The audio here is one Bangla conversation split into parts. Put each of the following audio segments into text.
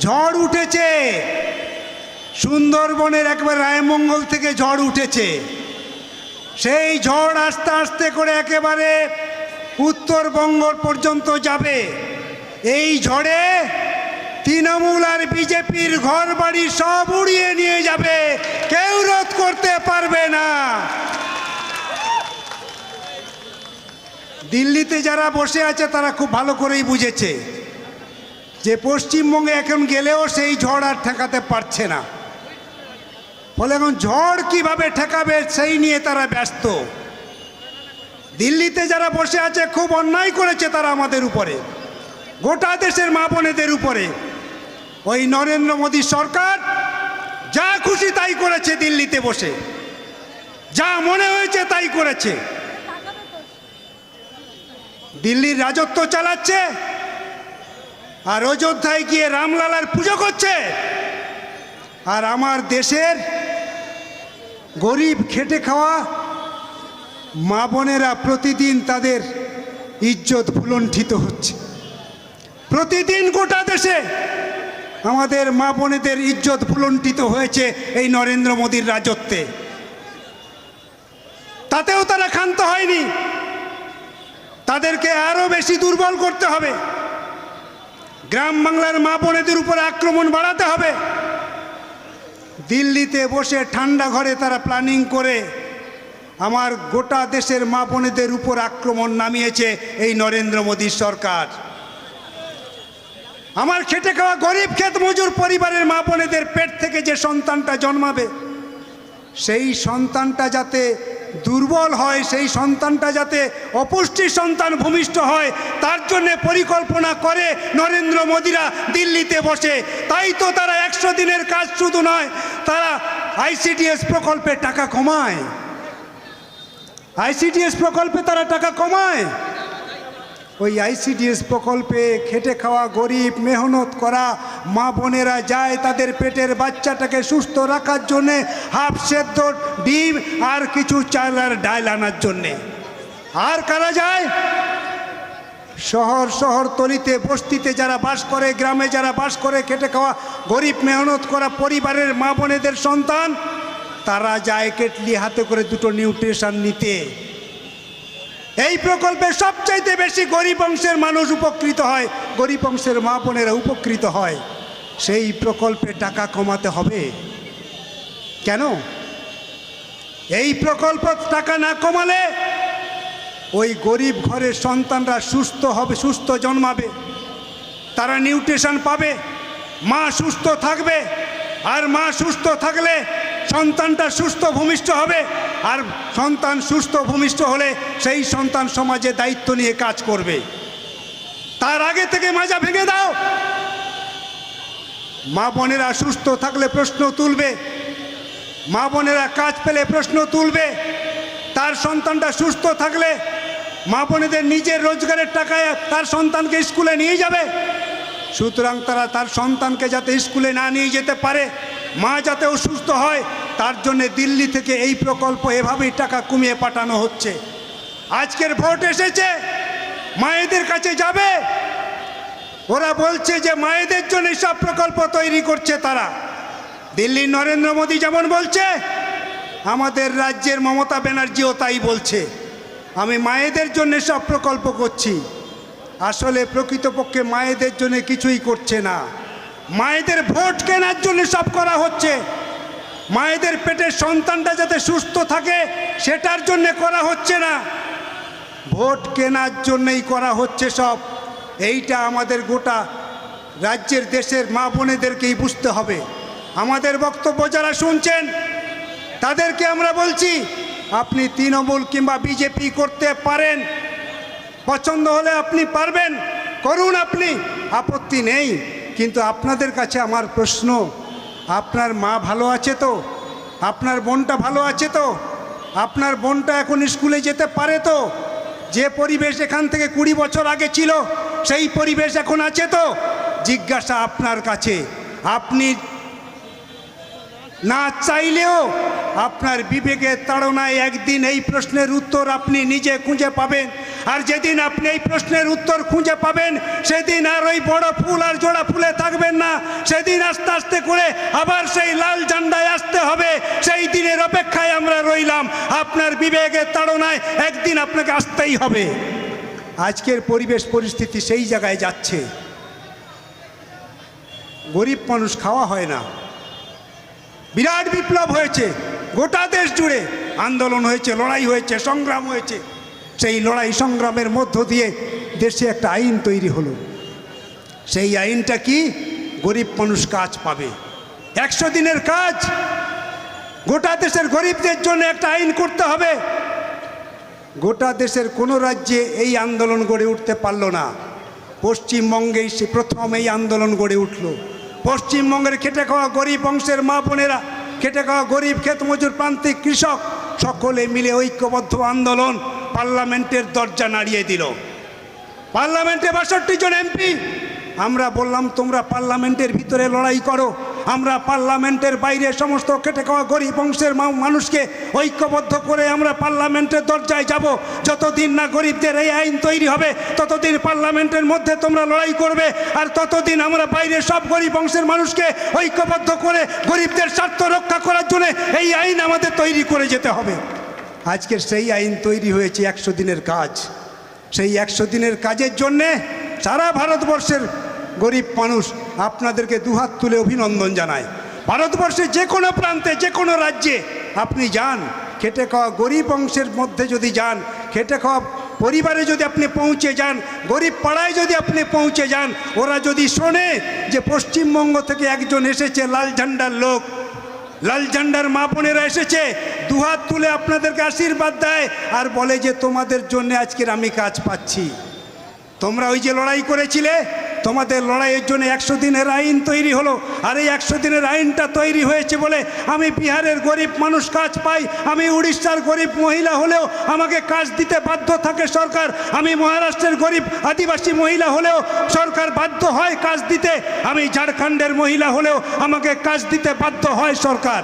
ঝড় উঠেছে। সুন্দরবনের একবার রায়মঙ্গল থেকে ঝড় উঠেছে। সেই ঝড় আস্তে আস্তে করে একেবারে উত্তরবঙ্গ পর্যন্ত যাবে। এই ঝড়ে তৃণমূল আর বিজেপির ঘর বাড়ি সব উড়িয়ে নিয়ে যাবে। কেউ রোধ করতে পারবে না। দিল্লিতে যারা বসে আছে, তারা খুব ভালো করেই বুঝেছে। যে পশ্চিমবঙ্গে এখন গেলেও সেই ঝড় আর ঠেকাতে পারছে না। ফলে এখন ঝড় কীভাবে ঠেকাবে সেই নিয়ে তারা ব্যস্ত। দিল্লিতে যারা বসে আছে, খুব অন্যায় করেছে তারা আমাদের উপরে। গোটা দেশের মা বোনেদের উপরে। ওই নরেন্দ্র মোদী সরকার যা খুশি তাই করেছে দিল্লিতে বসে। যা মনে হয়েছে তাই করেছে। দিল্লির রাজত্ব চালাচ্ছে। আর অযোধ্যায় গিয়ে রামলালার পুজো করছে। আর আমার দেশের গরিব খেটে খাওয়া মা বোনেরা প্রতিদিন তাদের ইজ্জত ভুলণ্ঠিত হচ্ছে। প্রতিদিন গোটা দেশে আমাদের মা বোনেদের ইজ্জত ভুলণ্ঠিত হয়েছে এই নরেন্দ্র মোদীর রাজত্বে। তাতেও তারা ক্ষান্ত হয়নি। তাদেরকে আরও বেশি দুর্বল করতে হবে। গ্রাম বাংলার মা বোনেদের উপর আক্রমণ বাড়াতে হবে। দিল্লিতে বসে ঠান্ডা ঘরে তারা প্ল্যানিং করে আমার গোটা দেশের মা বোনেদের উপর আক্রমণ নামিয়েছে এই নরেন্দ্র মোদীর সরকার। আমার খেটে খাওয়া গরিব ক্ষেত মজুর পরিবারের মা বোনেদের পেট থেকে যে সন্তানটা জন্মাবে, সেই সন্তানটা যাতে দুর্বল হয় সেই সন্তানটা যাতে অপুষ্টির সন্তান ভূমিষ্ঠ হয়, তার জন্য পরিকল্পনা করে নরেন্দ্র মোদীরা দিল্লিতে বসে। তাই তো তারা একশো দিনের কাজ শুধু নয়, তারা আইসিডিএস প্রকল্পে টাকা কমায়। আইসিডিএস প্রকল্পে তারা টাকা কমায়। ওই আইসিডিএস প্রকল্পে খেটে খাওয়া গরিব, মেহনত করা মা বোনেরা যায় তাদের পেটের বাচ্চাটাকে সুস্থ রাখার জন্যে, হাফ সেদ্ধ ডিম আর কিছু চাল আর আনার জন্যে। আর কারা যায়? শহর শহর তলিতে বস্তিতে যারা বাস করে, গ্রামে যারা বাস করে, খেটে খাওয়া গরিব, মেহনত করা পরিবারের মা বোনেদের সন্তান, তারা যায় কেটলি হাতে করে দুটো নিউট্রিশন নিতে। এই প্রকল্পে সবচাইতে বেশি গরিব অংশের মানুষ উপকৃত হয়, গরিব অংশের মা বোনেরা উপকৃত হয়। সেই প্রকল্পে টাকা কমাতে হবে। কেন? এই প্রকল্প টাকা না কমালে ওই গরিব ঘরের সন্তানরা সুস্থ হবে, সুস্থ জন্মাবে। তারা নিউট্রিশন পাবে। মা সুস্থ থাকবে। আর মা সুস্থ থাকলে সন্তানটা সুস্থ ভূমিষ্ঠ হবে, আর সন্তান সুস্থ ভূমিষ্ঠ হলে সেই সন্তান সমাজে দায়িত্ব নিয়ে কাজ করবে। তার আগে থেকে মাজা ভেঙে দাও। মা বোনেরা সুস্থ থাকলে প্রশ্ন তুলবে। মা বোনেরা কাজ পেলে প্রশ্ন তুলবে। তার সন্তানটা সুস্থ থাকলে মা বোনেদের নিজের রোজগারের টাকায় তার সন্তানকে স্কুলে নিয়ে যাবে। সুতরাং তারা তার সন্তানকে যাতে স্কুলে না নিয়ে যেতে পারে মা যাতে অসুস্থ হয়, তার জন্যে দিল্লি থেকে এই প্রকল্প এভাবেই টাকা কমিয়ে পাঠানো হচ্ছে। আজকের ভোট এসেছে, মায়েদের কাছে যাবে। ওরা বলছে যে মায়েদের জন্য সব প্রকল্প তৈরি করছে তারা। দিল্লির নরেন্দ্র মোদী যেমন বলছে, আমাদের রাজ্যের মমতা ব্যানার্জিও তাই বলছে। আমি মায়েদের জন্য সব প্রকল্প করছি। আসলে প্রকৃতপক্ষে মায়েদের জন্য কিছুই করছে না। মায়েদের ভোট কেনার জন্য সব করা হচ্ছে। মায়েদের পেটের সন্তানটা যাতে সুস্থ থাকে, সেটার জন্য করা হচ্ছে না। ভোট কেনার জন্যই করা হচ্ছে সব। এইটা আমাদের গোটা রাজ্যের দেশের মা বোনেদেরকেই বুঝতে হবে। আমাদের বক্তব্য যারা শুনছেন, তাদেরকে আমরা বলছি, আপনি তৃণমূল কিংবা বিজেপি করতে পারেন। পছন্দ হলে আপনি পারবেন, করুন আপনি, আপত্তি নেই। কিন্তু আপনাদের কাছে আমার প্রশ্ন, আপনার মা ভালো আছে তো? আপনার বোনটা ভালো আছে তো? আপনার বোনটা এখন স্কুলে যেতে পারে তো? যে পরিবেশ এখান থেকে কুড়ি বছর আগে ছিল, সেই পরিবেশ এখন আছে তো? জিজ্ঞাসা আপনার কাছে। আপনি না চাইলেও আপনার বিবেকের তাড়নায় একদিন এই প্রশ্নের উত্তর আপনি নিজে খুঁজে পাবেন। আর যেদিন আপনি এই প্রশ্নের উত্তর খুঁজে পাবেন, সেদিন আর ওই বড় ফুল আর জোড়া ফুলে থাকবেন না, সেদিন আস্তে আস্তে করে আবার সেই লাল ঝান্ডায় আসতে হবে, সেই দিনের অপেক্ষায় আমরা রইলাম। আপনার বিবেকের তাড়নায় একদিন আপনাকে আসতেই হবে। আজকের পরিবেশ পরিস্থিতি সেই জায়গায় যাচ্ছে। গরিব মানুষ খাওয়া হয় না। বিরাট বিপ্লব হয়েছে, গোটা দেশ জুড়ে আন্দোলন হয়েছে, লড়াই হয়েছে, সংগ্রাম হয়েছে। সেই লড়াই সংগ্রামের মধ্য দিয়ে দেশে একটা আইন তৈরি হলো। সেই আইনটা কি? গরিব মানুষ কাজ পাবে। একশো দিনের কাজ। গোটা দেশের গরিবদের জন্য একটা আইন করতে হবে। গোটা দেশের কোনো রাজ্যে এই আন্দোলন গড়ে উঠতে পারল না। পশ্চিমবঙ্গেই সে প্রথম এই আন্দোলন গড়ে উঠল। পশ্চিমবঙ্গের খেটে খাওয়া গরিব অংশের মা বোনেরা, খেটে খাওয়া গরিব ক্ষেত মজুর প্রান্তিক কৃষক, সকলে মিলে ঐক্যবদ্ধ আন্দোলন পার্লামেন্টের দরজা নাড়িয়ে দিল। পার্লামেন্টে বাষট্টি জন এমপি আমরা বললাম, তোমরা পার্লামেন্টের ভিতরে লড়াই করো। আমরা পার্লামেন্টের বাইরে সমস্ত কেটে খাওয়া গরিব অংশের মা- মানুষকে ঐক্যবদ্ধ করে আমরা পার্লামেন্টের দরজায় যাব। যতদিন না গরিবদের এই আইন তৈরি হবে, ততদিন পার্লামেন্টের মধ্যে তোমরা লড়াই করবে। আর ততদিন আমরা বাইরে সব গরিব অংশের মানুষকে ঐক্যবদ্ধ করে গরিবদের স্বার্থ রক্ষা করার জন্য এই আইন আমাদের তৈরি করে যেতে হবে। আজকের সেই আইন তৈরি হয়েছে একশো দিনের কাজ। সেই একশো দিনের কাজের জন্যে সারা ভারতবর্ষের গরিব মানুষ আপনাদেরকে দুহাত তুলে অভিনন্দন জানায় ভারতবর্ষের যে কোনো প্রান্তে, যে কোনো রাজ্যে আপনি যান, খেটে খাওয়া গরিব অংশের মধ্যে যদি যান, খেটে খাওয়া পরিবারে যদি আপনি পৌঁছে যান, গরিব পাড়ায় যদি আপনি পৌঁছে যান, ওরা যদি শোনে যে পশ্চিমবঙ্গ থেকে একজন এসেছে লাল ঝান্ডার লোক, লাল ঝান্ডার মা বোনেরা এসেছে, দুহাত তুলে আপনাদেরকে আশীর্বাদ দেয় আর বলে যে তোমাদের জন্য আজকের আমি কাজ পাচ্ছি। তোমরা ওই যে লড়াই করেছিলে তোমাদের লড়াইয়ের জন্য একশো দিনের আইন তৈরি হলো। আর এই একশো দিনের আইনটা তৈরি হয়েছে বলে আমি বিহারের গরিব মানুষ কাজ পাই। আমি উড়িষ্যার গরিব মহিলা হলেও আমাকে কাজ দিতে বাধ্য থাকে সরকার। আমি মহারাষ্ট্রের গরিব আদিবাসী মহিলা হলেও সরকার বাধ্য হয় কাজ দিতে। আমি ঝাড়খণ্ডের মহিলা হলেও আমাকে কাজ দিতে বাধ্য হয় সরকার।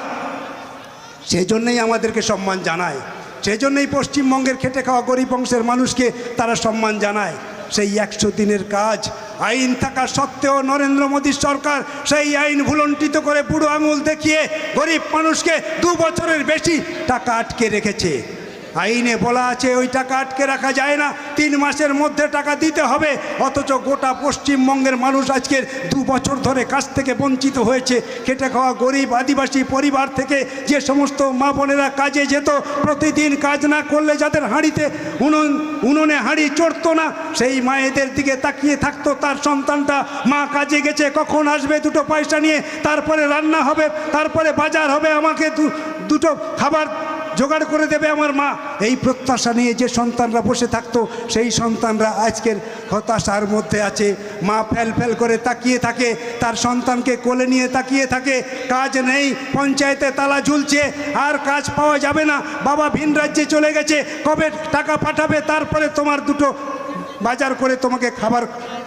সেজন্যই আমাদেরকে সম্মান জানায়। সেজন্যই পশ্চিমবঙ্গের খেটে খাওয়া গরিব অংশের মানুষকে তারা সম্মান জানায়। সেই একশো দিনের কাজ। আইন থাকা সত্ত্বেও নরেন্দ্র মোদীর সরকার সেই আইন ভুলণ্ঠিত করে বুড়ো আঙুল দেখিয়ে গরিব মানুষকে দু বছরের বেশি টাকা আটকে রেখেছে। আইনে বলা আছে, ওই টাকা আটকে রাখা যায় না। তিন মাসের মধ্যে টাকা দিতে হবে, অথচ গোটা পশ্চিমবঙ্গের মানুষ আজকের দু বছর ধরে কাজ থেকে বঞ্চিত হয়েছে। খেটে খাওয়া গরিব আদিবাসী পরিবার থেকে যে সমস্ত মা বোনেরা কাজে যেত, প্রতিদিন কাজ না করলে যাদের হাঁড়িতে উনুন, উনুনে হাঁড়ি চড়তো না, সেই মায়েদের দিকে তাকিয়ে থাকতো তার সন্তানটা। মা কাজে গেছে, কখন আসবে দুটো পয়সা নিয়ে? তারপরে রান্না হবে, তারপরে বাজার হবে, আমাকে দুটো খাবার জোগাড় করে দেবে আমার মা। এই প্রত্যাশা নিয়ে যে সন্তানরা বসে থাকতো, সেই সন্তানরা আজকের হতাশার মধ্যে আছে। মা ফেল ফেল করে তাকিয়ে থাকে, তার সন্তানকে কোলে নিয়ে তাকিয়ে থাকে। কাজ নেই, পঞ্চায়েতে তালা ঝুলছে, আর কাজ পাওয়া যাবে না। বাবা ভিন রাজ্যে চলে গেছে, কবে টাকা পাঠাবে, তারপরে তোমার দুটো বাজার করে তোমাকে খাবার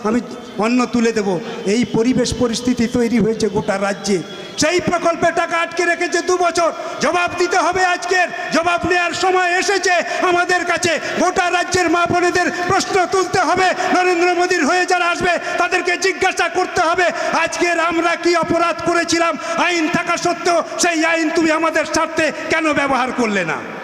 আমি অন্ন তুলে দেব। এই পরিবেশ পরিস্থিতি তৈরি হয়েছে গোটা রাজ্যে। সেই প্রকল্পে টাকা আটকে রেখেছে দু বছর। জবাব দিতে হবে আজকের। জবাব নেওয়ার সময় এসেছে। আমাদের কাছে গোটা রাজ্যের মা বোনেদের প্রশ্ন তুলতে হবে। নরেন্দ্র মোদীর হয়ে যারা আসবে, তাদেরকে জিজ্ঞাসা করতে হবে, আজকের আমরা কি অপরাধ করেছিলাম? আইন থাকা সত্ত্বেও সেই আইন তুমি আমাদের স্বার্থে কেন ব্যবহার করলে না?